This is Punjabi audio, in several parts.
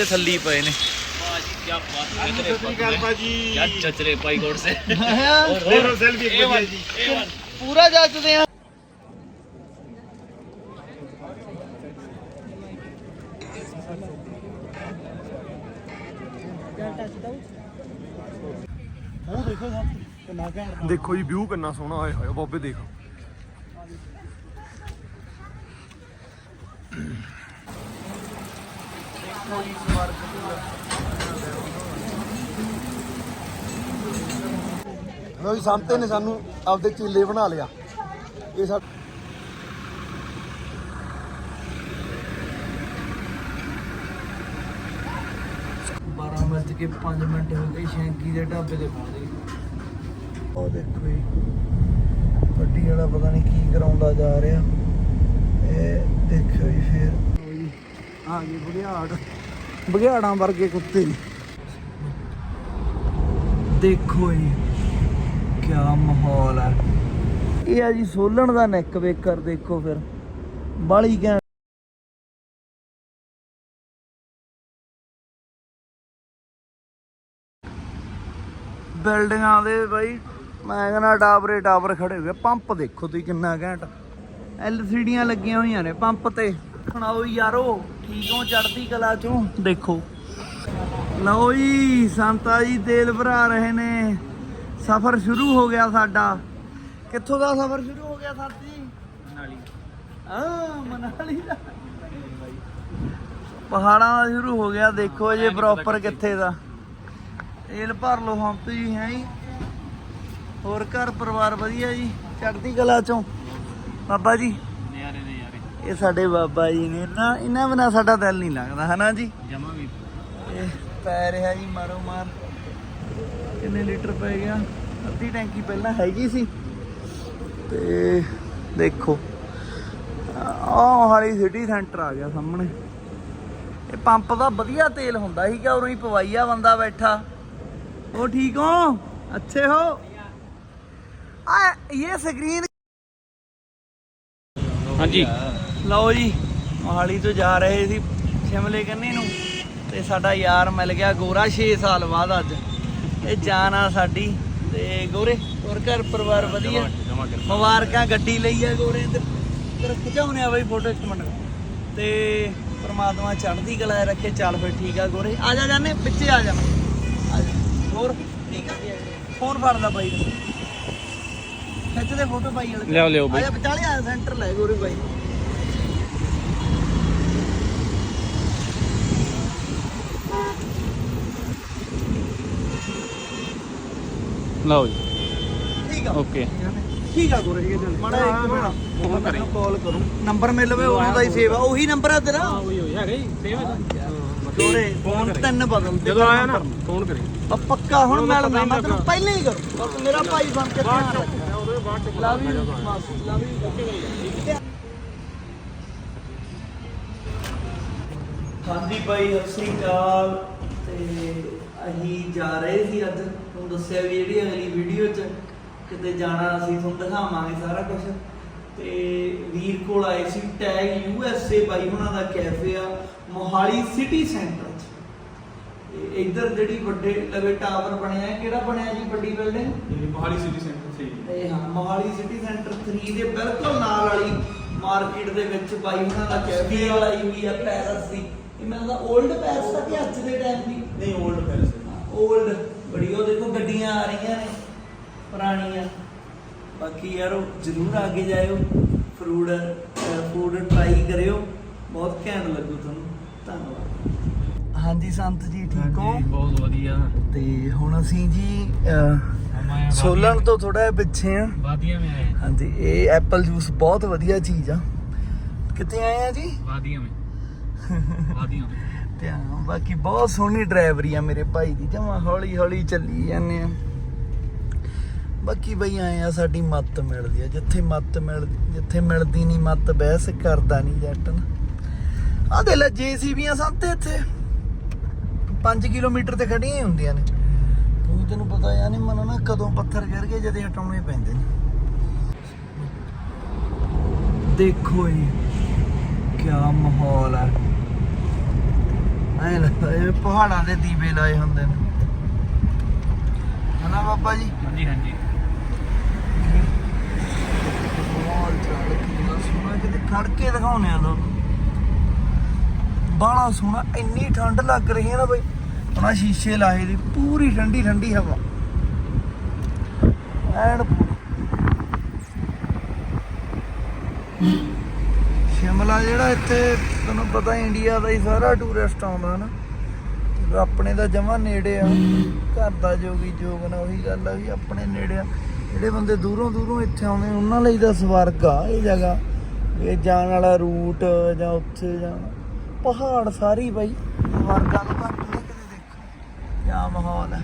ਤੇ ਥੱਲੀ ਪਏ ਨੇ। ਬਾਜੀ ਕੀ ਬਾਤ ਹੈ ਤੇਰੇ ਸਤਿ ਸ਼੍ਰੀ ਅਕਾਲ ਭਾਜੀ। ਯਾਰ ਚਚਰੇ ਭਾਈ ਗੋੜ ਸੇ। ਹੋਰ ਸੈਲਫੀ ਇੱਕ ਵਧੀਆ ਜੀ। ਪੂਰਾ ਜੱਜਦੇ ਆ ਉਹ ਦੇਖੋ ਸਭ ਕਿੰਨਾ ਘੈਂਟ ਦੇਖੋ ਜੀ ਵਿਊ ਕਿੰਨਾ ਸੋਹਣਾ ਆਇਆ ਹੋਇਆ ਬਾਬੇ ਦੇਖ। ਲੋ ਜੀ ਸੰਤੇ ਨੇ ਸਾਨੂੰ ਆਪਦੇ ਚੀਲੇ ਬਣਾ ਲਿਆ। ਇਹ ਸਾ 12 ਵਜੇ ਕੇ 5 ਮਿੰਟ ਹੋ ਗਏ ਸ਼ੈਂਕੀ ਦੇ ਢਾਬੇ ਤੇ ਪਹੁੰਚ ਉਹ ਦੇਖੋ ਜੀ। ਗੱਡੀ ਵਾਲਾ ਪਤਾ ਨਹੀਂ ਕੀ ਕਰਾਉਂਦਾ ਜਾ ਰਿਹਾ। ਇਹ ਦੇਖੋ ਜੀ ਫੇਰ। ਆ ਗਏ ਬੁਗਿਆੜ ਬਘਿਆੜਾਂ ਵਰਗੇ ਕੁੱਤੇ। ਦੇਖੋ ਜੀ ਕੀ ਮਾਹੌਲ ਹੈ। ਇਹ ਆ ਜੀ ਸੋਲਣ ਦਾ ਨੈਕ ਵੇਕਰ ਦੇਖੋ ਫਿਰ। ਬਾਲੀ ਘੈਂਟ। ਬਿਲਡਿੰਗਾਂ ਦੇ ਬਾਈ, ਮੈਂ ਕਹਿੰਦਾ ਟਾਵਰੇ ਟਾਵਰ ਖੜੇ ਹੋਏ ਪੰਪ ਦੇਖੋ ਤੁਸੀਂ ਕਿੰਨਾ ਘੈਂਟ। ਐਲਸੀਡੀਆਂ ਲੱਗੀਆਂ ਹੋਈਆਂ ਨੇ ਪੰਪ ਤੇ। ਸੁਣਾਓ ਯਾਰੋ। ਠੀਕ ਹੋ ਚੜਦੀ ਕਲਾ ਚੋਂ। ਦੇਖੋ। ਲਓ ਜੀ ਸੰਤਾ ਜੀ ਤੇਲ ਭਰਾ ਰਹੇ ਨੇ। ਸਫ਼ਰ ਸ਼ੁਰੂ ਹੋ ਗਿਆ ਸਾਡਾ। ਕਿੱਥੋਂ ਦਾ ਸਫ਼ਰ ਸ਼ੁਰੂ ਹੋ ਗਿਆ ਸਾਥੀ? ਮਨਾਲੀ। ਹਾਂ ਮਨਾਲੀ ਦਾ। ਪਹਾੜਾਂ ਦਾ ਸ਼ੁਰੂ ਹੋ ਗਿਆ। ਦੇਖੋ ਜੇ ਪ੍ਰੋਪਰ ਕਿੱਥੇ ਦਾ। ਤੇਲ ਭਰ ਲਓ ਹਮ ਤੇ ਜੀ ਹੈ ਜੀ। ਹੋਰ ਘਰ ਪਰਿਵਾਰ ਵਧੀਆ ਜੀ? ਚੜ੍ਹਦੀ ਕਲਾ ਚੋਂ। ਬਾਬਾ ਜੀ ਇਹ ਸਾਡੇ ਬਾਬਾ ਜੀ ਨੇ ਨਾ ਇਹਨਾਂ ਬਿਨਾ ਸਾਡਾ ਦਿਲ ਨਹੀਂ ਲੱਗਦਾ ਹਨਾ ਜੀ? ਜਮਾ ਵੀ। ਇਹ ਪੈ ਰਿਹਾ ਜੀ ਮਾਰੋ ਮਾਰ। ਕਿੰਨੇ ਲੀਟਰ ਪੈ ਗਿਆ? ਅੱਧੀ ਟੈਂਕੀ ਪਹਿਲਾਂ ਹੈਗੀ ਸੀ। ਤੇ ਦੇਖੋ ਆਹ ਹਾਲੀ ਸਿਟੀ ਸੈਂਟਰ ਆ ਗਿਆ ਸਾਹਮਣੇ। ਇਹ ਪੰਪ ਦਾ ਵਧੀਆ ਤੇਲ ਹੁੰਦਾ ਸੀਗਾ ਉਰੋਂ ਹੀ ਪਵਾਈਆ ਬੰਦਾ ਬੈਠਾ। ਉਹ ਠੀਕ ਹੋ? ਅੱਛੇ ਹੋ? ਆ ਇਹ ਸਕਰੀਨ ਹਾਂਜੀ। ਲਓ ਜੀ ਮੋਹਾਲੀ ਤੋਂ ਜਾ ਰਹੇ ਸੀ ਸ਼ਿਮਲੇ ਕੰਨੀ ਨੂੰ ਤੇ ਸਾਡਾ ਯਾਰ ਮਿਲ ਗਿਆ ਗੋਰਾ 6 ਸਾਲ ਬਾਅਦ ਅੱਜ। ਇਹ ਜਾਨ ਆ ਸਾਡੀ ਤੇ ਗੋਰੇ ਹੋਰ ਘਰ ਪਰਿਵਾਰ ਵਧੀਆ? ਮੁਬਾਰਕਾਂ ਗੱਡੀ ਲਈ ਆ ਗੋਰੇ ਤੇ ਤੇਰਾ ਖਿਚਾਉਣੇ ਆ ਬਈ ਫੋਟੋ ਇੱਕ ਮਿੰਟ। ਤੇ ਪ੍ਰਮਾਤਮਾ ਚੜ੍ਹਦੀ ਕਲਾ ਰੱਖੇ ਚੱਲ ਫਿਰ ਠੀਕ ਆ ਗੋਰੇ। ਆ ਜਾ ਜਾਨੇ ਪਿੱਛੇ ਆ ਜਾ। ਹੋਰ? ਠੀਕ ਆ। ਫੋਨ ਫੜ ਲੈ ਬਾਈ ਖਿੱਚ ਦੇ ਫੋਟੋ ਬਾਈ ਵਾਲੇ ਲਿਆਓ ਬਾਈ। ਆ ਜਾ ਵਿਚਾਲੇ ਆ ਸੈਂਟਰ ਲੈ ਗੋਰੇ ਬਾਈ। ਲਓ ਜੀ। ਠੀਕ ਆ। ਓਕੇ। ਠੀਕ ਆ ਗੋਰੇ ਮਾੜਾ ਇੱਕ ਮਿੰਟ ਫੋਨ ਕਰੀ। ਕਾਲ ਕਰੂੰ। ਨੰਬਰ ਮਿਲ ਲਵੇ ਉਹਨਾਂ ਦਾ ਹੀ ਸੇਵਾ ਉਹੀ ਨੰਬਰ ਆ ਤੇਰਾ। ਉਹੀ ਹੋਈ ਹੈਗਾ ਜੀ ਸੇਵ ਗੋਰੇ ਫੋਨ ਤਿੰਨ ਬਦਲ ਦੇ। ਜਦੋਂ ਆਇਆ ਨਾ ਫੋਨ ਕਰੀ। ਆ ਪੱਕਾ ਹੁਣ ਮਿਲਦਾ ਮੈਂ ਤੈਨੂੰ ਪਹਿਲਾਂ ਹੀ ਕਰੂੰ। ਬਸ ਮੇਰਾ ਭਾਈ ਬਣ ਕੇ ਧਿਆਨ ਰੱਖ ਲਵ ਯੂ ਮਾਸੀ ਲਵ ਯੂ ਹਾਂਜੀ ਭਾਈ ਸਤਿ ਸ੍ਰੀ ਅਕਾਲ। ਤੇ ਅਸੀਂ ਜਾ ਰਹੇ ਸੀ ਅੱਜ ਦੱਸਿਆ ਵੀ ਜਿਹੜੀ ਅਗਲੀ ਵੀਡੀਓ 'ਚ ਕਿਤੇ ਜਾਣਾ ਅਸੀਂ ਤੁਹਾਨੂੰ ਦਿਖਾਵਾਂਗੇ ਸਾਰਾ ਕੁਝ ਤੇ ਵੀਰ ਕੋਲ ਆਏ ਸੀ ਟੈਗ ਯੂ ਐਸ ਏ ਬਾਈ ਉਹਨਾਂ ਦਾ ਕੈਫੇ ਆ ਮੋਹਾਲੀ ਸਿਟੀ ਸੈਂਟਰ 'ਚ। ਇੱਧਰ ਜਿਹੜੀ ਵੱਡੇ ਲਵੇ ਟਾਵਰ ਬਣਿਆ ਕਿਹੜਾ ਬਣਿਆ ਜੀ ਵੱਡੀ ਬਿਲਡਿੰਗ ਮੋਹਾਲੀ ਸਿਟੀ ਸੈਂਟਰ 3 ਇਹ ਹਾਂ ਮੋਹਾਲੀ ਸਿਟੀ ਸੈਂਟਰ 3 ਦੇ ਬਿਲਕੁਲ ਨਾਲ ਵਾਲੀ ਮਾਰਕੀਟ ਦੇ ਵਿੱਚ ਬਾਈ ਉਹਨਾਂ ਦਾ ਕੈਫੇ ਵਾਲਾ ਹੀ ਵੀ ਆ ਪੈਰਸ ਦੀ। ਇਹ ਮੈਨੂੰ ਦਾ 올ਡ ਪੈਰਸ ਦਾ ਕਿ ਅੱਜ ਦੇ ਟਾਈਮ ਦੀ? ਨਹੀਂ 올ਡ ਪੈਰਸ 올ਡ ਬੜੀ ਉਹ ਦੇਖੋ ਗੱਡੀਆਂ ਆ ਰਹੀਆਂ ਨੇ ਪੁਰਾਣੀਆਂ। ਬਾਕੀ ਯਾਰੋ ਜ਼ਰੂਰ ਆਗੇ ਜਾਇਓ ਫਰੂਡ ਫੂਡ ਟਰਾਈ ਕਰਿਓ ਬਹੁਤ ਘੈਂਟ ਲੱਗੂ ਤੁਹਾਨੂੰ। ਧੰਨਵਾਦ। ਹਾਂਜੀ ਸੰਤ ਜੀ ਠੀਕ ਹੋ? ਬਹੁਤ ਵਧੀਆ। ਤੇ ਹੁਣ ਅਸੀਂ ਜੀ ਸੋਲਣ ਤੋਂ ਥੋੜਾ ਜਿਹਾ ਪਿੱਛੇ ਆ। ਵਾਦੀਆਂ ਮੇ ਆਏ ਹਾਂਜੀ ਇਹ ਐਪਲ ਜੂਸ ਬਹੁਤ ਵਧੀਆ ਚੀਜ਼ ਆ। ਕਿੱਥੇ ਆਏ ਆ ਜੀ? ਵਾਦੀਆਂ ਮੇ ਵਾਦੀਆਂ में ਤੇ ਬਾਕੀ ਬਹੁਤ ਸੋਹਣੀ ਡਰਾਈਵਰੀ ਆ ਮੇਰੇ ਭਾਈ ਦੀ। ਜਮਾ ਹੌਲੀ ਹੌਲੀ ਚੱਲੀ ਜਾਂਦੇ ਆ। ਬਾਕੀ ਬਈ ਆਏ ਆ, ਸਾਡੀ ਮੱਤ ਮਿਲਦੀ ਆ। ਜਿੱਥੇ ਮੱਤ ਮਿਲ ਜਿੱਥੇ ਮਿਲਦੀ ਨਹੀਂ ਮੱਤ ਬਹਿਸ ਕਰਦਾ ਨਹੀਂ ਜੱਟ ਨਾ। ਆ ਦੇ ਲੈ, ਜੀਸੀਬੀਆਂ ਸੰਤੇ ਇੱਥੇ। 5 ਕਿਲੋਮੀਟਰ ਤੇ ਖੜੀਆਂ ਹੀ ਹੁੰਦੀਆਂ ਨੇ। ਤੂੰ ਤੈਨੂੰ ਪਤਾ ਯਾ ਨਹੀਂ ਮਨ ਨਾ ਕਦੋਂ ਪੱਥਰ ਗਿਰ ਗਏ, ਜਦੇ ਹਟਾਉਣੇ ਪੈਂਦੇ ਨੇ। ਦੇਖੋ ਜੀ ਕਿਆ ਮਾਹੌਲ ਆ। ਐ ਲੱਗਦਾ ਇਹ ਪਹਾੜਾਂ ਦੇ ਦੀਵੇ ਲਾਏ ਹੁੰਦੇ ਨੇ। ਹਨਾ ਬਾਬਾ ਜੀ? ਹਾਂਜੀ ਹਾਂਜੀ। ਮਾਹੌਲ ਚੱਲ ਕਿੰਨਾ ਸੋਹਣਾ ਕਿਤੇ ਖੜ ਕੇ ਦਿਖਾਉਣੇ ਆ ਤੁਹਾਨੂੰ ਬਾਹਲਾ ਸੋਹਣਾ ਇੰਨੀ ਠੰਡ ਲੱਗ ਰਹੀ ਹੈ ਨਾ ਬਈ। ਉਹਨਾਂ ਸ਼ੀਸ਼ੇ ਲਾਏ ਦੀ ਪੂਰੀ ਠੰਡੀ ਠੰਡੀ ਹਵਾ। ਐਨ ਪੂਰੀ ਸ਼ਿਮਲਾ ਜਿਹੜਾ ਇੱਥੇ ਤੁਹਾਨੂੰ ਪਤਾ ਇੰਡੀਆ ਦਾ ਹੀ ਸਾਰਾ ਟੂਰਿਸਟ ਆਉਂਦਾ ਨਾ, ਆਪਣੇ ਦਾ ਜਮਾ ਨੇੜੇ ਆ, ਘਰ ਦਾ ਜੋਗੀ ਜੋਗ ਨਾ ਉਹੀ ਗੱਲ ਆ ਵੀ ਆਪਣੇ ਨੇੜੇ ਆ। ਜਿਹੜੇ ਬੰਦੇ ਦੂਰੋਂ ਦੂਰੋਂ ਇੱਥੇ ਆਉਂਦੇ ਉਹਨਾਂ ਲਈ ਤਾਂ ਸਵਰਗ ਆ ਇਹ ਜਗ੍ਹਾ। ਇਹ ਜਾਣ ਵਾਲਾ ਰੂਟ ਜਾਂ ਉੱਥੇ ਜਾਣਾ, ਪਹਾੜ ਸਾਰੀ ਬਾਈ, ਸਵਰਗਾਂ ਤੋਂ ਘੱਟ ਨਹੀਂ ਕਿਤੇ ਦੇਖੋ। ਕਿਆ ਮਾਹੌਲ ਹੈ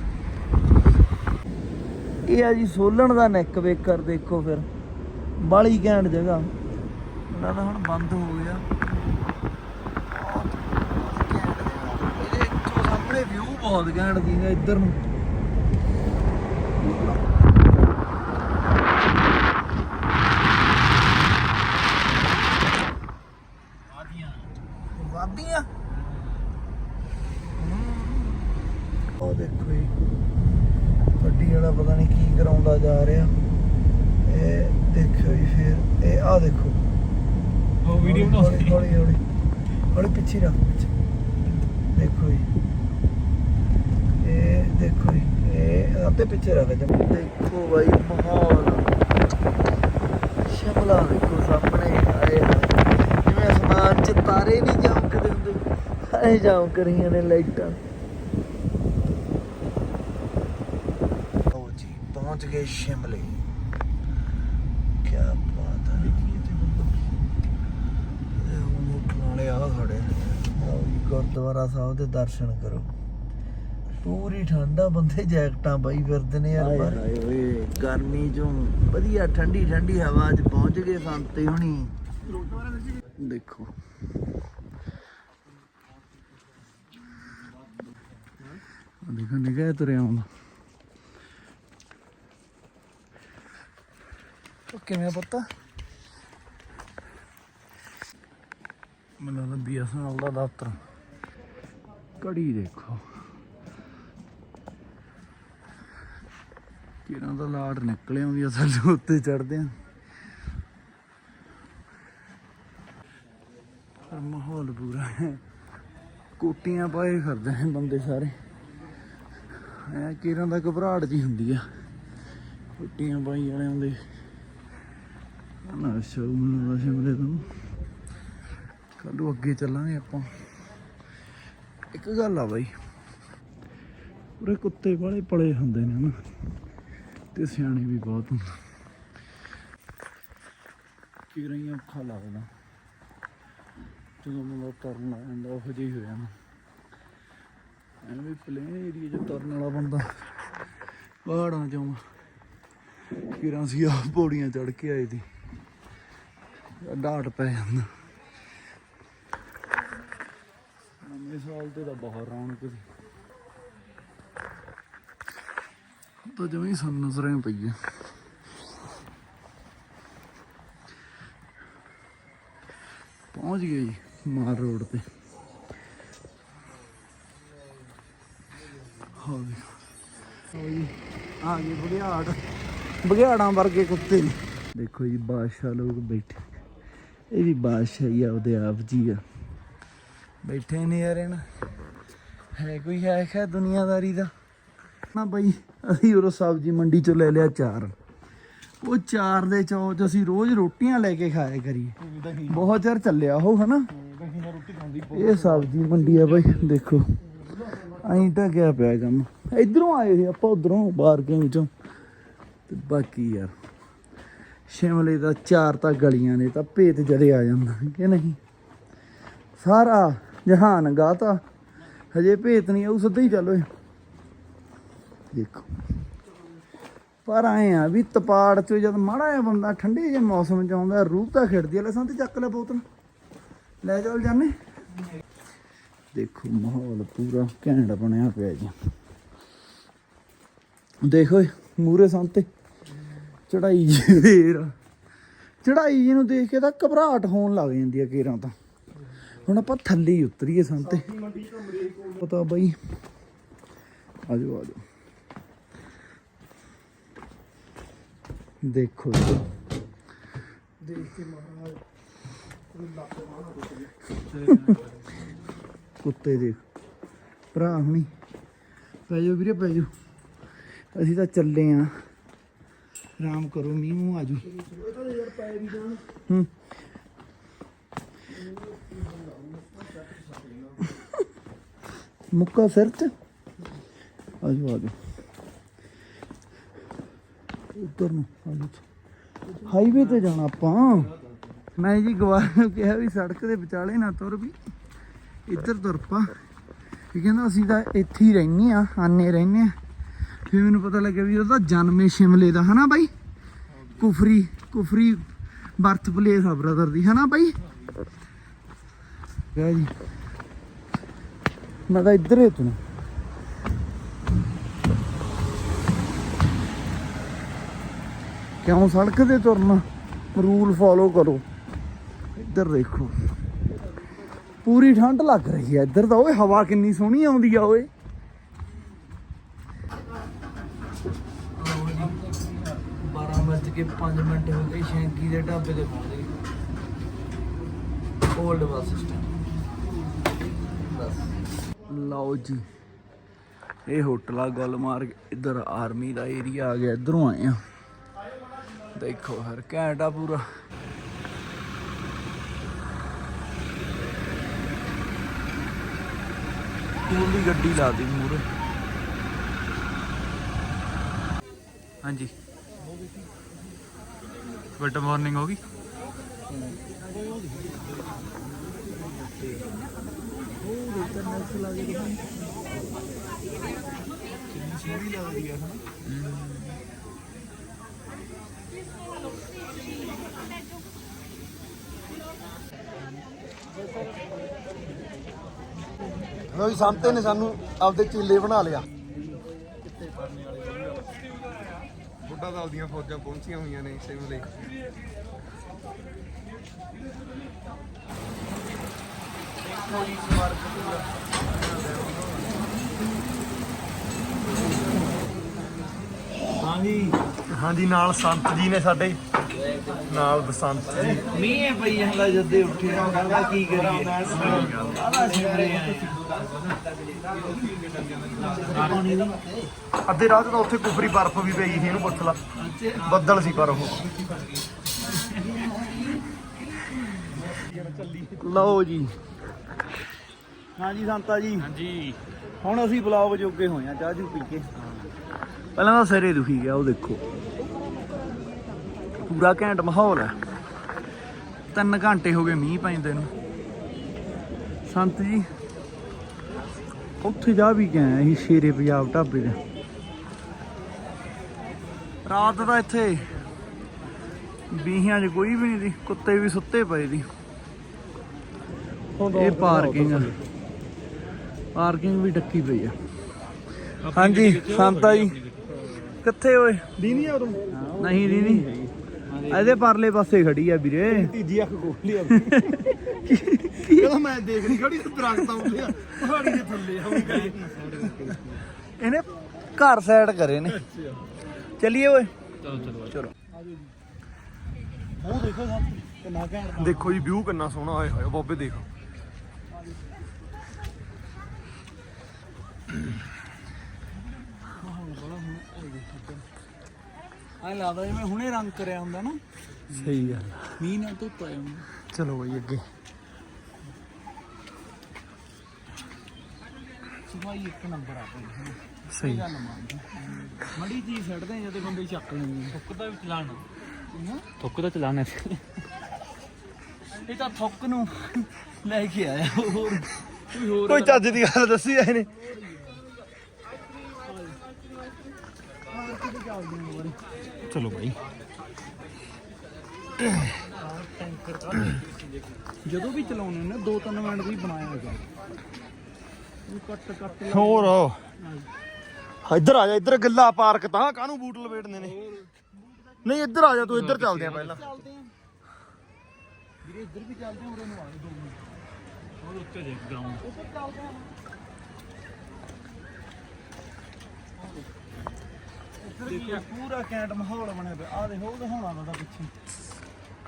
ਇਹ ਆ ਜੀ ਸੋਲਣ ਦਾ ਨੈਕ ਵੇਕਰ ਦੇਖੋ ਫਿਰ, ਬਾਲੀ ਘੈਂਟ ਜਗ੍ਹਾ। ਉਹਨਾਂ ਦਾ ਹੁਣ ਬੰਦ ਹੋ ਗਿਆ। ਬਹੁਤ ਇਹਦੇ ਇੱਥੋਂ ਸਾਹਮਣੇ ਵਿਊ ਬਹੁਤ ਘੈਂਟ ਦੀਗਾ ਇੱਧਰ ਨੂੰ ਆਦੀਆਂ ਵਾਦੀਆਂ ਉਹ ਦੇਖੋ ਜੀ ਗੱਡੀ ਵਾਲਾ ਪਤਾ ਨਹੀਂ ਕੀ ਕਰਾਉਂਦਾ ਜਾ ਰਿਹਾ ਇਹ ਦੇਖੋ ਜੀ ਫਿਰ ਇਹ ਆ ਦੇਖੋ ਉਹ ਵੀਡੀਓ ਹੌਲੀ ਬਣਾਉਂਦੀ ਹੌਲੀ ਹੌਲੀ ਹੌਲੀ ਪਿੱਛੇ ਰੱਖ ਦੇਖੋ ਜੀ ਇਹ ਦੇਖੋ ਜੀ ਇਹ ਅੱਧੇ ਪਿੱਛੇ ਰੱਖ ਜਮ ਦੇਖੋ ਬਾਈ ਮਾਹੌਲ ਸ਼ਿਮਲਾ ਦੇਖੋ ਸਾਹਮਣੇ ਆਏ ਹਾਏ। ਜਿਵੇਂ ਅਸਮਾਨ 'ਚ ਤਾਰੇ ਨਹੀਂ ਚਮਕਦੇ ਹੁੰਦੇ ਐ ਚਮਕ ਰਹੀਆਂ ਨੇ ਲਾਈਟਾਂ ਪਹੁੰਚ ਗਏ ਸ਼ਿਮਲੇ ਕੀ ਬਾਤ ਹੈ ਇਹ ਮੁੱਠ ਵਾਲੇ ਆ ਖੜੇ ਨੇ ਲਓ ਜੀ ਗੁਰਦੁਆਰਾ ਸਾਹਿਬ ਦੇ ਦਰਸ਼ਨ ਕਰੋ। ਪੂਰੀ ਠੰਡਾ ਬੰਦੇ ਜੈਕਟਾਂ ਪਾਈ ਫਿਰਦੇ ਨੇ ਯਾਰ ਬਾਹਰ। ਹਾਏ ਓਏ ਗਰਮੀ ਚੋਂ ਵਧੀਆ ਠੰਡੀ ਠੰਡੀ ਹਵਾ 'ਚ ਪਹੁੰਚ ਗਏ ਸੰਤੇ ਹੁਣੀ। ਦੇਖੋ। ਦੇਖੋ ਨਿਗਾਹ ਤੁਰਿਆ ਆਉਂਦਾ। ਉਹ ਕਿਵੇਂ ਪਤਾ? ਮੈਨੂੰ ਲੱਗਦਾ ਬੀਐਸਐਨਐਲ ਦਾ ਦਫ਼ਤਰ। ਕੜੀ ਦੇਖੋ। ਕਿਰਾਂ ਦਾ ਲਾੜ ਨਿਕਲੇ ਆਉਂਦੀ ਆ ਸਾਡੇ ਉੱਤੇ ਚੜਦੇ ਆ ਪਰ ਮਾਹੌਲ ਪੂਰਾ ਹੈ। ਕੋਟੀਆਂ ਪਾਏ ਫਿਰਦੇ ਨੇ ਬੰਦੇ ਸਾਰੇ। ਐ ਕਿਰਾਂ ਦਾ ਘਬਰਾਹਟ ਜੀ ਹੁੰਦੀ ਆ। ਕੋਟੀਆਂ ਪਾਈ ਵਾਲਿਆਂ ਹੁੰਦੇ ਨਾ ਸ਼ੋ ਮੈਨੂੰ ਦਾ ਤੋਂ ਕੱਲੂ ਅੱਗੇ ਚੱਲਾਂਗੇ ਆਪਾਂ। ਇੱਕ ਗੱਲ ਆ ਬਾਈ। ਉਰੇ ਕੁੱਤੇ ਵਾਲੇ ਪਲੇ ਹੁੰਦੇ ਨੇ ਨਾ, ਤੇ ਸਿਆਣੇ ਵੀ ਬਹੁਤ ਹੁੰਦੇ। ਕੀ ਰਹੀਆਂ ਔਖਾ ਲੱਗਦਾ। ਜਦੋਂ ਮੈਂ ਤੁਰਨ ਲੱਗ ਜਾਂਦਾ, ਉਹ ਜਿਹੀ ਹੋ ਜਾਂਦਾ। ਐਵੇਂ ਪਲੇਨ ਏਰੀਆ 'ਚ ਤੁਰਨ ਵਾਲਾ ਬੰਦਾ, ਪਹਾੜਾਂ 'ਚੋਂ ਕਿਰਾਂ ਸੀ ਆ ਪੌੜੀਆਂ ਚੜ ਕੇ ਆਏ ਦੀ ਡਾਟ ਪੈ ਜਾਂਦਾ। ਨਵੇਂ ਤੇ ਤਾਂ ਬਹੁਤ ਰੌਣਕ ਸੀ। ਤਾਂ ਜਮੀ ਸੰਨਸਰੇ ਪਈ ਆ ਪਹੁੰਚ ਗਏ ਜੀ ਮਾਰ ਰੋਡ ਤੇ। ਹਾਂ ਜੀ। ਆ ਗਏ ਬਗਿਆੜ ਬਗਿਆੜਾਂ ਵਰਗੇ ਕੁੱਤੇ ਨੇ। ਦੇਖੋ ਜੀ, ਬਾਦਸ਼ਾਹ ਲੋਕ ਬੈਠੇ। ਇਹ ਵੀ ਬਾਦਸ਼ਾਹੀ ਆ, ਉਹਦੇ ਆਪ ਜੀ ਆ। ਬੈਠੇ ਨੇ ਯਾਰ ਇਹਨਾਂ। ਹੈ ਕੋਈ ਹੈ ਖੈ ਦੁਨੀਆਦਾਰੀ ਦਾ? ਨਾ ਬਈ ਅਸੀਂ ਉਹ ਸਬਜ਼ੀ ਮੰਡੀ ਚੋਂ ਲੈ ਲਿਆ ਚਾਰ। ਉਹ ਚਾਰ ਦੇ ਚੌਚ ਅਸੀਂ ਰੋਜ਼ ਰੋਟੀਆਂ ਲੈ ਕੇ ਖਾਇਆ ਕਰੀਏ। ਬਹੁਤ ਚਿਰ ਚੱਲਿਆ ਉਹ ਹਨਾ? ਇਹ ਸਬਜ਼ੀ ਮੰਡੀ ਆ ਬਈ ਦੇਖੋ। ਐਂ ਢਕਿਆ ਪਿਆ ਕੰਮ। ਇਧਰੋਂ ਆਏ ਸੀ ਆਪਾਂ ਉਧਰੋਂ ਬਾਰਕਿੰਗ ਚੋਂ। ਤੇ ਬਾਕੀ ਯਾਰ ਸ਼ਿਮਲੇ ਦਾ ਚਾਰ ਤਾਂ ਗਲੀਆਂ ਨੇ ਤਾਂ ਭੇਤ ਜਦੇ ਆ ਜਾਂਦਾ ਕਿ ਨਹੀਂ? ਸਾਰਾ ਜਹਾਨ ਗਾਤਾ। ਹਜੇ ਭੇਤ ਨਹੀਂ ਆਉ ਸਿੱਧਾ ਹੀ ਚੱਲ ਓਏ। ਦੇਖੋ। ਪਰ ਆਏ ਆ ਵੀ ਤਪਾੜ ਚ ਜਦ ਮਾੜਾ ਜਿਹਾ ਬੰਦਾ ਠੰਡੇ ਜਿਹੇ ਮੌਸਮ ਚ ਆਉਂਦਾ ਰੂਹ ਤਾਂ ਖਿੜਦੀ ਆ, ਲੈ ਸੰਤ ਚੱਕ ਲੈ ਬੋਤਲ। ਲੈ ਚੱਲ ਜਾਨੇ। ਦੇਖੋ, ਮਾਹੌਲ ਪੂਰਾ ਘੈਂਟ ਬਣਿਆ ਪਿਆ ਜੀ। ਦੇਖੋ ਮੂਰੇ ਸੰਤੇ ਚੜਾਈ ਜੀ ਫੇਰ ਚੜਾਈ ਜੀ ਨੂੰ ਦੇਖ ਕੇ ਤਾਂ ਘਬਰਾਹਟ ਹੋਣ ਲੱਗ ਜਾਂਦੀ ਹੈ ਕੇਰਾਂ ਤਾਂ। ਹੁਣ ਆਪਾਂ ਥੱਲੇ ਹੀ ਉਤਰੀਏ ਸੰਤੇ ਪਤਾ ਬਾਈ। ਆਜੋ ਆਜੋ। ਦੇਖੋ। ਦੇਖ ਕੇ ਮਹਾਰਾਜ ਕੁੱਤੇ ਦੇਖ ਭਰਾ ਹੁਣੀ। ਪੈ ਜਾਓ ਵੀਰੇ ਪੈ ਜਾਓ। ਅਸੀਂ ਤਾਂ ਚੱਲੇ ਆ। ਆਰਾਮ ਕਰੋ ਮੀਂਹ ਮੂੰਹ ਆਜੂ ਇਹ ਤਾਂ ਯਾਰ ਪੈ ਵੀ ਜਾਣ। ਹੂੰ। ਮੁੱਕਾ ਸਿਰ ਚ ਆਜੋ ਆਜੋ ਉੱਤਰ ਨੂੰ ਆਜੋ ਹਾਈਵੇ ਤੇ ਜਾਣਾ ਆਪਾਂ ਮੈਂ ਜੀ ਗਵਾਰ ਨੂੰ ਕਿਹਾ ਵੀ ਸੜਕ ਦੇ ਵਿਚਾਲੇ ਨਾ ਤੁਰ ਵੀ ਇੱਧਰ ਤੁਰ ਪਾ ਇਹ ਕਹਿੰਦਾ ਅਸੀਂ ਤਾਂ ਇੱਥੇ ਹੀ ਰਹਿੰਦੇ ਆ ਆਨੇ ਰਹਿੰਦੇ ਆ ਫਿਰ ਮੈਨੂੰ ਪਤਾ ਲੱਗਿਆ ਵੀ ਉਹਦਾ ਜਨਮ ਸ਼ਿਮਲੇ ਦਾ ਹਨਾ ਬਾਈ ਕੁਫਰੀ ਕੁਫਰੀ ਬਰਥ ਪਲੇਸ ਆ ਬ੍ਰਦਰ ਦੀ ਹਨਾ ਬਾਈ ਜੀ ਮੈਂ ਤਾਂ ਇੱਧਰ ਹੀ ਤੁਨਾ ਕਿਉਂ ਸੜਕ ਤੇ ਤੁਰਨਾ? ਰੂਲ ਫਾਲੋ ਕਰੋ। ਇੱਧਰ ਦੇਖੋ। ਪੂਰੀ ਠੰਡ ਲੱਗ ਰਹੀ ਹੈ। ਇੱਧਰ ਤਾਂ ਓਏ, ਹਵਾ ਕਿੰਨੀ ਸੋਹਣੀ ਆਉਂਦੀ ਆ ਓਏ। ਵੱਜ ਕੇ 5 ਮਿੰਟ ਹੋ ਗਏ, ਸ਼ੈਂਕੀ ਦੇ ਢਾਬੇ ਤੇ ਪਹੁੰਚ ਗਏ। 올ਡ ਬੱਸ ਸਟੈਂਡ ਲਓ ਜੀ। ਇਹ ਹੋਟਲ ਆ ਗੁਲਮਾਰਗ ਇੱਧਰ ਆਰਮੀ ਦਾ ਏਰੀਆ ਆ ਗਿਆ, ਇਧਰੋਂ ਆਏ ਆ। ਦੇਖੋ ਹਰ ਘੈਂਟ ਆ ਪੂਰਾ। ਸਕੂਲ ਦੀ ਗੱਡੀ ਲਾ ਦੀ ਮੂਰੇ ਹਾਂਜੀ। ਗੁੱਡ ਮਾਰਨਿੰਗ ਹੋ ਗਈ? ਲੋ ਜੀ, ਸੰਤੇ ਨੇ ਸਾਨੂੰ ਆਪਦੇ ਚੀਲੇ ਬਣਾ ਲਿਆ। ਬੁੱਢਾ ਦਲ ਦੀਆਂ ਫੌਜਾਂ ਪਹੁੰਚੀਆਂ ਹੋਈਆਂ ਨੇ ਸਿਮਲੇ ਹਾਂਜੀ। ਹਾਂਜੀ ਨਾਲ ਸੰਤ ਜੀ ਨੇ ਸਾਡੇ। ਨਾਲ ਬਸੰਤ ਜੀ। ਮੀਂਹ ਪਈ ਜਾਂਦਾ ਜਦੇ ਉੱਠੇ ਨਾ ਕਹਿੰਦਾ ਕੀ ਕਰੀਏ? ਸਿਮਰੇ ਅੱਧੇ ਰਾਤ ਤਾਂ ਉੱਥੇ ਕੁਫਰੀ ਬਰਫ਼ ਵੀ ਪਈ ਸੀ ਇਹਨੂੰ ਪੁੱਛ ਲਾ। ਬੱਦਲ ਸੀ ਪਰ ਉਹ। ਲਓ ਜੀ। ਹਾਂਜੀ ਸੰਤਾ ਜੀ। ਹਾਂਜੀ। ਹੁਣ ਅਸੀਂ ਬਲੌਗ ਜੋਗੇ ਹੋਏ ਆ ਚਾਹ ਜੂ ਪੀ ਕੇ। ਪਹਿਲਾਂ ਤਾਂ ਸਿਰੇ ਦੁਖੀ ਗਿਆ ਉਹ ਦੇਖੋ। ਪੂਰਾ ਘੈਂਟ ਮਾਹੌਲ ਹੈ। ਤਿੰਨ ਘੰਟੇ ਹੋ ਗਏ ਮੀਂਹ ਪੈਂਦੇ ਨੂੰ। ਸੰਤ ਜੀ ਉੱਥੇ ਜਾ ਵੀ ਗਏ ਅਸੀਂ ਸ਼ੇਰੇ ਪੰਜਾਬ ਢਾਬੇ ਤੇ। ਰਾਤ ਦਾ ਇੱਥੇ ਬੀਹੀਆਂ 'ਚ ਕੋਈ ਵੀ ਨਹੀਂ ਸੀ ਕੁੱਤੇ ਵੀ ਸੁੱਤੇ ਪਏ ਸੀ। ਇਹ ਪਾਰਕਿੰਗ ਆ। ਪਾਰਕਿੰਗ ਵੀ ਡੱਕੀ ਪਈ ਆ। ਹਾਂਜੀ ਸੰਤਾ ਜੀ। ਕਿੱਥੇ ਓਏ? ਦੀਨੀ ਆ ਉਦੋਂ? ਨਹੀਂ ਦੀ ਨਹੀਂ ਇਹਦੇ ਪਰਲੇ ਪਾਸੇ ਖੜੀ ਆ ਵੀਰੇ। ਤੀਜੀ ਅੱਖ ਖੋਲ ਆਪਣੀ ਕਹਿੰਦਾ ਮੈਂ ਦੇਖ ਨਹੀਂ ਖੜੀ ਦਰਖਤ ਆਉਂਦੇ ਆ। ਪਹਾੜੀ ਦੇ ਥੱਲੇ ਆ ਇਹਨੇ ਘਰ ਸਾਈਡ ਕਰੇ ਨੇ। ਚਲਿਏ ਓਏ। ਚਲੋ। ਚਲੋ ਉਹ ਦੇਖੋ ਦੇਖੋ ਜੀ ਵਿਊ ਕਿੰਨਾ ਸੋਹਣਾ ਆਏ ਹੋਏ ਬਾਬੇ ਦੇਖ। ਆ ਲੱਗਦਾ ਜਿਵੇਂ ਹੁਣੇ ਰੰਗ ਕਰਿਆ ਹੁੰਦਾ ਨਾ। ਸਹੀ ਗੱਲ ਮੀਂਹ ਨਾਲ ਧੁੱਪ ਆਇਆ ਹੁੰਦਾ ਚਲੋ ਬਈ ਅੱਗੇ। ਸਫ਼ਾਈ ਇੱਕ ਨੰਬਰ ਆ ਪਈ ਸਹੀ। ਗੱਲ ਮੰਨਦਾ ਮੜੀ ਜੀ ਛੱਡਦੇ ਜਦੋਂ ਬੰਦੇ ਚੱਕ ਲੈਂਦੇ ਥੁੱਕ ਦਾ ਵੀ ਚਲਾਣਾ। ਥੁੱਕ ਦਾ ਚਲਾਣਾ ਇਹ ਤਾਂ ਥੁੱਕ ਨੂੰ ਲੈ ਕੇ ਆਇਆ ਹੋਰ ਕੋਈ ਹੋਰ ਕੋਈ ਚੱਜ ਦੀ ਗੱਲ ਦੱਸੀ ਇਹਨੇ। ਚਲੋ ਭਾਈ ਜਦੋਂ ਵੀ ਚਲਾਉਣੇ ਨੇ ਦੋ ਤਿੰਨ ਮਿੰਟ ਦੀ ਬਣਾਇਆ ਹੈਗਾ ਉਹ ਕੱਟ ਕੱਟ ਲਾ। ਹੋਰ। ਇੱਧਰ ਆ ਜਾ ਇੱਧਰ ਗੱਲਾ ਪਾਰਕ ਤਾਂ ਕਾਹਨੂੰ ਬੂਟ ਲਵੇਟਨੇ ਨੇ? ਨਹੀਂ ਇੱਧਰ ਆ ਜਾ ਤੂੰ ਇੱਧਰ ਚੱਲਦੇ ਆ ਪਹਿਲਾਂ। ਚੱਲਦੇ ਆ ਵੀਰੇ ਇੱਧਰ ਵੀ ਚੱਲਦੇ ਆ ਉਰੇ ਨੂੰ ਆ ਜਾਓ ਦੋ ਮਿੰਟ। ਉਹਦੇ ਉੱਤੇ ਦੇਖ ਗਰਾਊਂਡ ਦੇਖੋ ਪੂਰਾ ਕੈਂਟ ਮਾਹੌਲ ਬਣਿਆ ਪਿਆ। ਆ ਦੇਖੋ ਉਹ ਦਿਖਾਉਣਾ ਦਾ ਪਿੱਛੇ।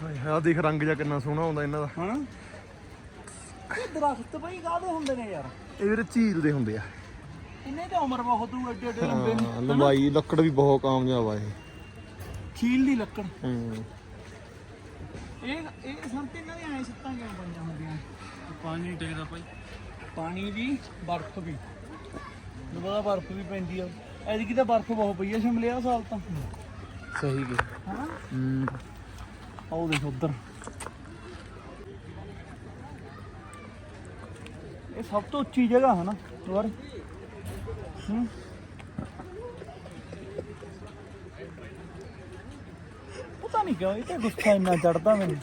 ਹਾਏ ਆ ਦੇਖ ਰੰਗ ਜਿਹਾ ਕਿੰਨਾ ਸੋਹਣਾ ਆਉਂਦਾ ਇਹਨਾਂ ਦਾ। ਹਨਾ ਇਹ ਦਰਖਤ ਬਈ ਕਾਹਦੇ ਹੁੰਦੇ ਨੇ ਯਾਰ? ਇਹ ਵੀਰੇ ਝੀਲ ਦੇ ਹੁੰਦੇ ਆ। ਇਹਨੇ ਤਾਂ ਉਮਰ ਬਹੁਤ ਦੂ ਐਡੇ ਐਡੇ ਲੰਬੇ ਨੇ। ਹਾਂ, ਲੰਬਾਈ ਲੱਕੜ ਵੀ ਬਹੁਤ ਕਾਮਯਾਬ ਆ ਇਹ। ਖੀਲ ਦੀ ਲੱਕੜ। ਹੂੰ। ਇਹ ਇਹ ਸੰਤ ਇਹਨਾਂ ਦੇ ਐ ਸਿੱਟਾਂ ਕਿਉਂ ਪਈਆਂ ਹੁੰਦੀਆਂ? ਪਾਣੀ ਟੇਕਦਾ ਭਾਈ। ਪਾਣੀ ਵੀ ਬਰਫ਼ ਵੀ। ਦੁਬਾਰਾ ਬਰਫ਼ ਵੀ ਪੈਂਦੀ ਆ। ਐਤਕੀ ਤਾਂ ਬਰਫ਼ ਬਹੁਤ ਪਈ ਆ ਸ਼ਿਮਲੇ ਆ ਸਾਲ ਤਾਂ ਸਹੀ ਗਿਆ ਹਾਂ ਹੂੰ ਆਓ ਦੇਖ ਉਧਰ ਇਹ ਸਭ ਤੋਂ ਉੱਚੀ ਜਗ੍ਹਾ ਹੈ ਨਾ ਦੁਆਰ ਹੂੰ ਪਤਾ ਨਹੀਂ ਕਿਉਂ ਇਹ ਤੇ ਗੁੱਸਾ ਇੰਨਾ ਚੜਦਾ ਮੈਨੂੰ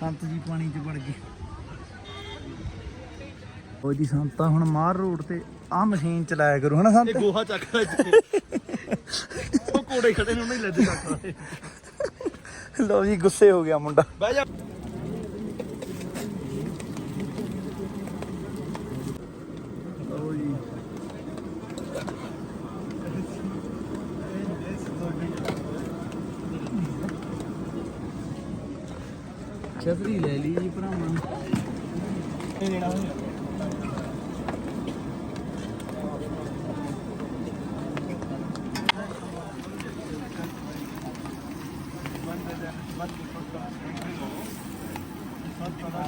ਸੰਤ ਜੀ ਗਏ ਉਹ ਜੀ ਸੰਤਾ ਹੁਣ ਮਾਰ ਰੋਡ ਤੇ ਆ ਮਸ਼ੀਨ ਚਲਾਇਆ ਕਰੂ ਹਨਾ ਇਹ ਸੰਤ ਗੋਹਾ ਚੱਕ ਲੈ ਇੱਥੇ। ਉਹ ਕੋੜੇ ਖੜੇ ਨੇ ਉਹਨਾਂ ਹੀ ਲੱਦ ਚੱਕ ਲੈ। ਲੋ ਜੀ ਗੁੱਸੇ ਹੋ ਗਿਆ ਮੁੰਡਾ। ਬਹਿ ਜਾ ਲਓ ਜੀ ਛਤਰੀ ਲੈ ਲਈ ਜੀ ਭਰਾਵਾਂ ਇਹ ਲੈਣਾ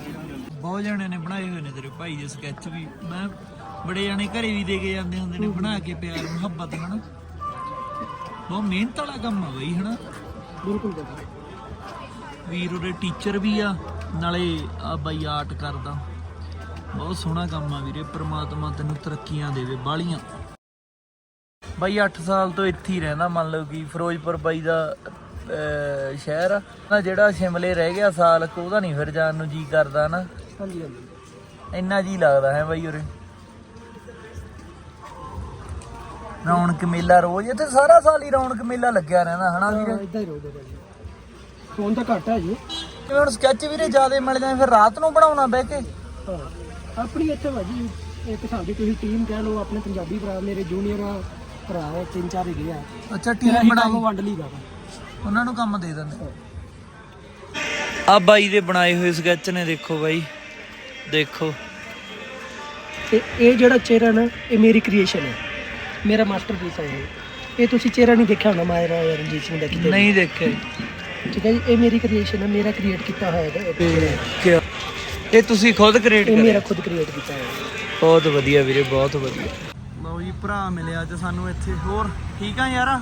ਬਹੁਤ ਜਣੇ ਨੇ ਬਣਾਏ ਹੋਏ ਨੇ ਤੇਰੇ ਭਾਈ ਦੇ ਸਕੈਚ ਵੀ। ਮੈਂ ਬੜੇ ਜਣੇ ਘਰੇ ਵੀ ਦੇ ਕੇ ਜਾਂਦੇ ਹੁੰਦੇ ਨੇ ਬਣਾ ਕੇ ਪਿਆਰ ਮੁਹੱਬਤ ਹਨਾ? ਬਹੁਤ ਮਿਹਨਤ ਵਾਲਾ ਕੰਮ ਆ ਬਈ ਹਨਾ? ਬਿਲਕੁਲ ਵੀਰ ਉਹਦੇ ਟੀਚਰ ਵੀ ਆ ਨਾਲੇ ਆ ਬਾਈ ਆਰਟ ਕਰਦਾ। ਬਹੁਤ ਸੋਹਣਾ ਕੰਮ ਆ ਵੀਰੇ ਪ੍ਰਮਾਤਮਾ ਤੈਨੂੰ ਤਰੱਕੀਆਂ ਦੇਵੇ ਬਾਲੀਆਂ ਬਾਈ 8 ਸਾਲ ਤੋਂ ਇੱਥੇ ਹੀ ਰਹਿੰਦਾ ਮੰਨ ਲਓ ਕਿ ਫਿਰੋਜ਼ਪੁਰ ਬਾਈ ਦਾ ਸ਼ਹਿਰ ਨਾ ਜਿਹੜਾ ਸ਼ਿਮਲੇ ਰਹਿ ਗਿਆ ਸਾਲ ਕੁ ਉਹਦਾ ਨਹੀਂ ਫਿਰ ਜਾਣ ਨੂੰ ਜੀ ਕਰਦਾ ਨਾ। ਹਾਂਜੀ ਹਾਂਜੀ। ਇੰਨਾ ਜੀ ਲੱਗਦਾ ਹੈ ਬਾਈ ਉਰੇ। ਰੌਣਕ ਮੇਲਾ ਰੋਜ਼ ਇੱਥੇ ਸਾਰਾ ਸਾਲ ਹੀ ਰੌਣਕ ਮੇਲਾ ਲੱਗਿਆ ਰਹਿੰਦਾ ਹਨਾ ਵੀਰੇ? ਇਦਾਂ ਹੀ ਰਹੂਗਾ ਭਾਜੀ ਫੋਨ ਤਾਂ ਘੱਟ ਹੈ ਜੀ। ਜਿਵੇਂ ਹੁਣ ਸਕੈਚ ਵੀਰੇ ਜਿਆਦੇ ਮਿਲ ਜਾਂਦੇ ਫਿਰ ਰਾਤ ਨੂੰ ਬਣਾਉਣਾ ਬਹਿ ਕੇ। ਹਾਂ ਆਪਣੀ ਇੱਥੇ ਭਾਜੀ ਇੱਕ ਦੀ ਤੁਸੀਂ ਟੀਮ ਕਹਿ ਲਓ ਆਪਣੇ ਪੰਜਾਬੀ ਭਰਾ ਮੇਰੇ ਜੂਨੀਅਰ ਭਰਾ ਹੈ ਤਿੰਨ ਚਾਰ ਹੈਗੇ ਆ। ਅੱਛਾ ਟੀਮ ਕੰਮ ਵੰਡ ਲਈਦਾ ਵਾ। ਉਹਨਾਂ ਨੂੰ ਕੰਮ ਦੇ ਦਿੰਦੇ। ਆ ਬਾਈ ਦੇ ਬਣਾਏ ਹੋਏ ਸਕੈਚ ਨੇ ਦੇਖੋ ਬਾਈ। ਦੇਖੋ। ਤੇ ਇਹ ਜਿਹੜਾ ਚਿਹਰਾ ਨਾ ਇਹ ਮੇਰੀ ਕ੍ਰੀਏਸ਼ਨ ਹੈ। ਮੇਰਾ ਮਾਸਟਰਪੀਸ ਹੈ ਇਹ। ਇਹ ਤੁਸੀਂ ਚਿਹਰਾ ਨਹੀਂ ਦੇਖਿਆ ਹੋਣਾ ਮਾਇਰਾ ਰਣਜੀਤ ਸਿੰਘ ਦਾ ਕਿਤੇ ਨਹੀਂ ਦੇਖਿਆ ਠੀਕ ਹੈ ਜੀ ਇਹ ਮੇਰੀ ਕ੍ਰੀਏਸ਼ਨ ਹੈ ਮੇਰਾ ਕ੍ਰੀਏਟ ਕੀਤਾ ਹੋਇਆ ਹੈ। ਇਹ ਤੁਸੀਂ ਖੁਦ ਕ੍ਰੀਏਟ ਇਹ ਮੇਰਾ ਖੁਦ ਕ੍ਰੀਏਟ ਕੀਤਾ ਹੈ। ਬਹੁਤ ਵਧੀਆ ਵੀਰੇ ਬਹੁਤ ਵਧੀਆ। ਲਓ ਜੀ ਭਰਾ ਮਿਲਿਆ ਅੱਜ ਸਾਨੂੰ ਇੱਥੇ। ਹੋਰ ਠੀਕ ਆ ਯਾਰ?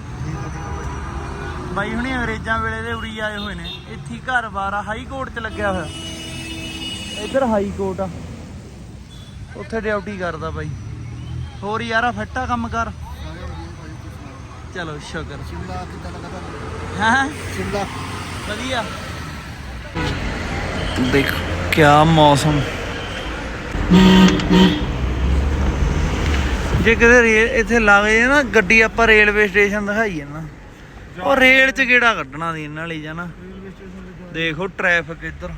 ਬਾਈ ਹੁਣੀ ਅੰਗਰੇਜ਼ਾਂ ਵੇਲੇ ਦੇ ਉਰੀ ਆਏ ਹੋਏ ਨੇ। ਇੱਥੇ ਹੀ ਘਰ-ਬਾਰ ਆ ਹਾਈ ਕੋਰਟ 'ਚ ਲੱਗਿਆ ਹੋਇਆ। ਇੱਧਰ ਹਾਈ ਕੋਰਟ ਆ। ਉੱਥੇ ਡਿਊਟੀ ਕਰਦਾ ਬਾਈ। ਹੋਰ ਯਾਰਾ ਫੱਟਾ ਕੰਮ ਕਰ? ਚਲੋ ਸ਼ੁਕਰ। ਸ਼ਿਮਲਾ ਕਿੱਦਾਂ ਲੱਗਦਾ ਹੈ? ਸ਼ਿਮਲਾ। ਵਧੀਆ। ਦੇਖ ਕਿਆ ਮੌਸਮ। ਜੇ ਕਿਤੇ ਇੱਥੇ ਲੱਗ ਜੇ ਨਾ ਗੱਡੀ ਆਪਾਂ ਰੇਲਵੇ ਸਟੇਸ਼ਨ ਦਿਖਾਈਏ ਨਾ। ਉਹ ਰੇਲ 'ਚ ਕਿਹੜਾ ਕੱਢਣਾ ਦੀ ਇਹਨਾਂ ਲਈ ਜਾਣਾ? ਦੇਖੋ ਟ੍ਰੈਫਿਕ ਇੱਧਰ।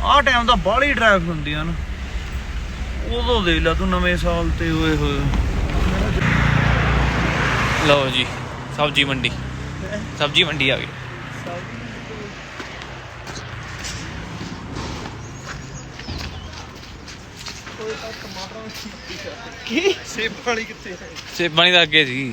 ਆਹ ਟਾਈਮ ਤਾਂ ਬਾਹਲੀ ਟ੍ਰੈਫਿਕ ਹੁੰਦੀ ਆ ਨਾ। ਉਦੋਂ ਦੇਖ ਲਾ ਤੂੰ ਨਵੇਂ ਸਾਲ ਤੇ ਹੋਏ ਹੋਏ। ਲਓ ਜੀ ਸਬਜੀ ਮੰਡੀ। ਸਬਜੀ ਮੰਡੀ ਆ ਗਈ। ਕੀ ਸੇਬ ਵਾਲੀ ਕਿੱਥੇ ਸੇਬਾਂ ਨਹੀਂ ਤਾਂ ਅੱਗੇ ਸੀ।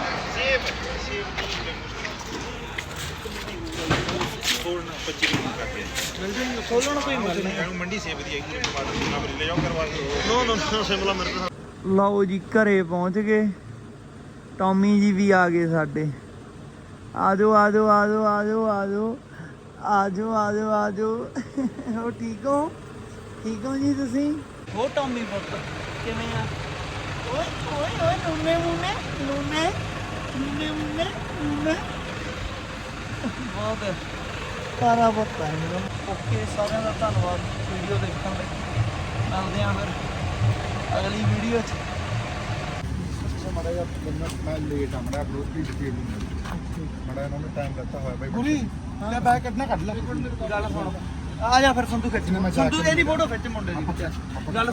ਪਤਾ ਕਰ ਸੇਬ ਲੈਣ ਆਏ ਆ ਪੇਟੀਆਂ ਲਓ ਜੀ ਘਰੇ ਪਹੁੰਚ ਗਏ। ਟੌਮੀ ਜੀ ਵੀ ਆ ਗਏ ਸਾਡੇ। ਆਜੋ ਆਜੋ ਆਜੋ ਆਜੋ ਆਜੋ ਆਜੋ ਆਜੋ ਆਜੋ ਹੋ ਠੀਕ ਹੋ? ਠੀਕ ਹੋ ਜੀ ਤੁਸੀਂ? ਹੋ ਟੌਮੀ ਪੁੱਤ ਕਿਵੇਂ ਆ? ਓਏ ਓਏ ਓਏ ਨੂਨੇ ਨੂਨੇ ਨੂਨੇ ਨੂਨੇ ਨੂਨੇ ਨੂਨੇ ਬਹੁਤ। ਸਾਰਾ ਪੁੱਤ ਹੈ ਮੇਰਾ ਓਕੇ ਸਾਰਿਆਂ ਦਾ ਧੰਨਵਾਦ ਵੀਡੀਓ ਦੇਖਣ ਲਈ। ਮਿਲਦੇ ਆਂ ਫਿਰ ਅਗਲੀ ਵੀਡੀਓ 'ਚ। ਮੜਾ ਜਿਹਾ ਬੰਦਾ ਮੈਂ ਲੇਟ ਆ ਮੜਾ ਅਪਲੋਡ ਦੀ ਡਿਟੇਲ ਨਹੀਂ ਮੜਾ ਇਹਨਾਂ ਨੂੰ ਟਾਈਮ ਦਿੱਤਾ ਹੋਇਆ ਬਾਈ। ਗੁਲੀ ਲੈ ਬੈਗ ਕੱਢਣਾ ਕੱਢ ਲੈ। ਗੱਲ ਸੁਣ। ਆ ਜਾ ਫਿਰ ਸੰਧੂ ਖਿੱਚ। ਮੈਂ ਜਾ ਸੰਧੂ ਇਹਦੀ ਫੋਟੋ ਖਿੱਚ ਮੁੰਡੇ ਦੀ। ਗੱਲ